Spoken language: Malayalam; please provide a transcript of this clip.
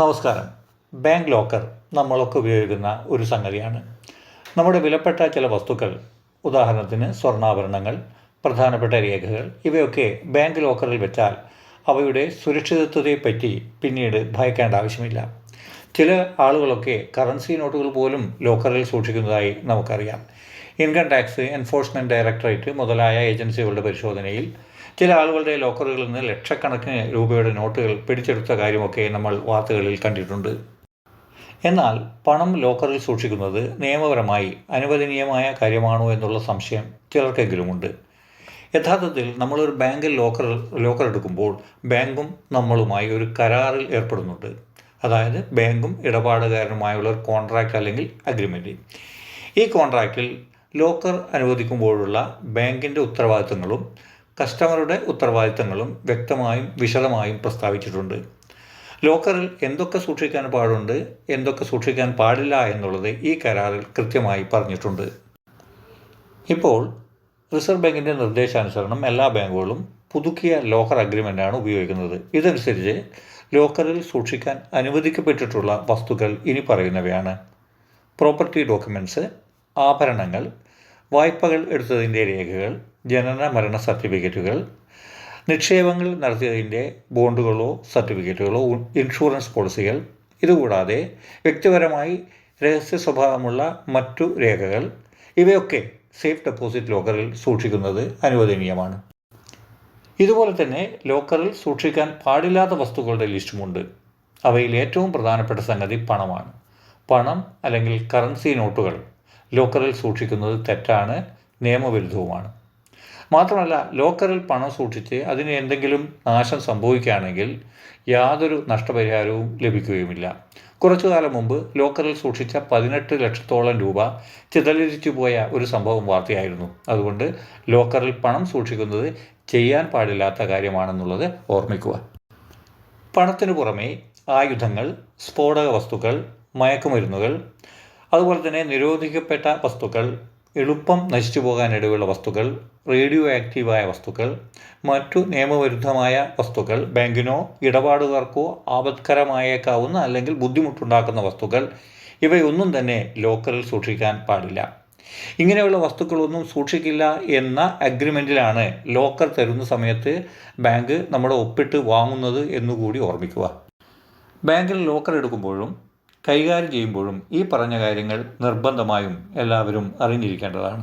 നമസ്കാരം. ബാങ്ക് ലോക്കർ നമ്മളൊക്കെ ഉപയോഗിക്കുന്ന ഒരു സംഗതിയാണ്. നമ്മുടെ വിലപ്പെട്ട ചില വസ്തുക്കൾ ഉദാഹരണത്തിന് സ്വർണാഭരണങ്ങൾ പ്രധാനപ്പെട്ട രേഖകൾ ഇവയൊക്കെ ബാങ്ക് ലോക്കറിൽ വെച്ചാൽ അവയുടെ സുരക്ഷിതത്വത്തെപ്പറ്റി പിന്നീട് ഭയക്കേണ്ട ആവശ്യമില്ല. ചില ആളുകളൊക്കെ കറൻസി നോട്ടുകൾ പോലും ലോക്കറിൽ സൂക്ഷിക്കുന്നതായി നമുക്കറിയാം. ഇൻകം ടാക്സ് എൻഫോഴ്സ്മെന്റ് ഡയറക്ടറേറ്റ് മുതലായ ഏജൻസികളുടെ പരിശോധനയിൽ ചില ആളുകളുടെ ലോക്കറുകളിൽ നിന്ന് ലക്ഷക്കണക്കിന് രൂപയുടെ നോട്ടുകൾ പിടിച്ചെടുത്ത കാര്യമൊക്കെ നമ്മൾ വാർത്തകളിൽ കണ്ടിട്ടുണ്ട്. എന്നാൽ പണം ലോക്കറിൽ സൂക്ഷിക്കുന്നത് നിയമപരമായി അനുവദനീയമായ കാര്യമാണോ എന്നുള്ള സംശയം ചിലർക്കെങ്കിലുമുണ്ട്. യഥാർത്ഥത്തിൽ നമ്മളൊരു ബാങ്കിൽ ലോക്കർ ലോക്കർ എടുക്കുമ്പോൾ ബാങ്കും നമ്മളുമായി ഒരു കരാറിൽ ഏർപ്പെടുന്നുണ്ട്. അതായത് ബാങ്കും ഇടപാടുകാരനുമായുള്ള ഒരു കോൺട്രാക്റ്റ് അല്ലെങ്കിൽ അഗ്രിമെന്റ് ഈ കോൺട്രാക്റ്റിൽ ലോക്കർ അനുവദിക്കുമ്പോഴുള്ള ബാങ്കിന്റെ ഉത്തരവാദിത്തങ്ങളും കസ്റ്റമറുടെ ഉത്തരവാദിത്തങ്ങളും വ്യക്തമായും വിശദമായും പ്രസ്താവിച്ചിട്ടുണ്ട്. ലോക്കറിൽ എന്തൊക്കെ സൂക്ഷിക്കാൻ പാടുണ്ട് എന്തൊക്കെ സൂക്ഷിക്കാൻ പാടില്ല എന്നുള്ളത് ഈ കരാറിൽ കൃത്യമായി പറഞ്ഞിട്ടുണ്ട്. ഇപ്പോൾ റിസർവ് ബാങ്കിന്റെ നിർദ്ദേശാനുസരണം എല്ലാ ബാങ്കുകളും പുതുക്കിയ ലോക്കർ അഗ്രിമെന്റാണ് ഉപയോഗിക്കുന്നത്. ഇതനുസരിച്ച് ലോക്കറിൽ സൂക്ഷിക്കാൻ അനുവദിക്കപ്പെട്ടിട്ടുള്ള വസ്തുക്കൾ ഇനി പറയുന്നവയാണ്. പ്രോപ്പർട്ടി ഡോക്യുമെന്റ്സ് ആഭരണങ്ങൾ വായ്പകൾ എടുത്തതിന്റെ രേഖകൾ ജനന മരണ സർട്ടിഫിക്കറ്റുകൾ നിക്ഷേപങ്ങൾ നടത്തിയതിന്റെ ബോണ്ടുകളോ സർട്ടിഫിക്കറ്റുകളോ ഇൻഷുറൻസ് പോളിസികൾ ഇതുകൂടാതെ വ്യക്തിപരമായി രഹസ്യ സ്വഭാവമുള്ള മറ്റു രേഖകൾ ഇവയൊക്കെ സേഫ് ഡെപ്പോസിറ്റ് ലോക്കറിൽ സൂക്ഷിക്കുന്നത് അനുവദനീയമാണ്. ഇതുപോലെ തന്നെ ലോക്കറിൽ സൂക്ഷിക്കാൻ പാടില്ലാത്ത വസ്തുക്കളുടെ ലിസ്റ്റുമുണ്ട്. അവയിൽ ഏറ്റവും പ്രധാനപ്പെട്ട സംഗതി പണമാണ്. പണം അല്ലെങ്കിൽ കറൻസി നോട്ടുകൾ. ലോക്കറിൽ സൂക്ഷിക്കുന്നത് തെറ്റാണ് നിയമവിരുദ്ധവുമാണ്. മാത്രമല്ല ലോക്കറിൽ പണം സൂക്ഷിച്ച് അതിന് എന്തെങ്കിലും നാശം സംഭവിക്കുകയാണെങ്കിൽ യാതൊരു നഷ്ടപരിഹാരവും ലഭിക്കുകയുമില്ല. കുറച്ചു കാലം മുമ്പ് ലോക്കറിൽ സൂക്ഷിച്ച പതിനെട്ട് ലക്ഷത്തോളം രൂപ ചിതലരിച്ചു പോയ ഒരു സംഭവം വാർത്തയായിരുന്നു. അതുകൊണ്ട് ലോക്കറിൽ പണം സൂക്ഷിക്കുന്നത് ചെയ്യാൻ പാടില്ലാത്ത കാര്യമാണെന്നുള്ളത് ഓർമ്മിക്കുക. പണത്തിനു പുറമെ ആയുധങ്ങൾ സ്ഫോടക വസ്തുക്കൾ മയക്കുമരുന്നുകൾ അതുപോലെ തന്നെ നിരോധിക്കപ്പെട്ട വസ്തുക്കൾ എളുപ്പം നശിച്ചു പോകാനിടയുള്ള വസ്തുക്കൾ റേഡിയോ ആക്റ്റീവായ വസ്തുക്കൾ മറ്റു നിയമവിരുദ്ധമായ വസ്തുക്കൾ ബാങ്കിനോ ഇടപാടുകാർക്കോ ആപത്കരമായേക്കാവുന്ന അല്ലെങ്കിൽ ബുദ്ധിമുട്ടുണ്ടാക്കുന്ന വസ്തുക്കൾ ഇവയൊന്നും തന്നെ ലോക്കറിൽ സൂക്ഷിക്കാൻ പാടില്ല. ഇങ്ങനെയുള്ള വസ്തുക്കളൊന്നും സൂക്ഷിക്കില്ല എന്ന അഗ്രിമെന്റിലാണ് ലോക്കർ തരുന്ന സമയത്ത് ബാങ്ക് നമ്മുടെ ഒപ്പിട്ട് വാങ്ങുന്നത് എന്നുകൂടി ഓർമ്മിക്കുക. ബാങ്കിൽ ലോക്കർ എടുക്കുമ്പോഴും കൈകാര്യം ചെയ്യുമ്പോഴും ഈ പറഞ്ഞ കാര്യങ്ങൾ നിർബന്ധമായും എല്ലാവരും അറിഞ്ഞിരിക്കേണ്ടതാണ്.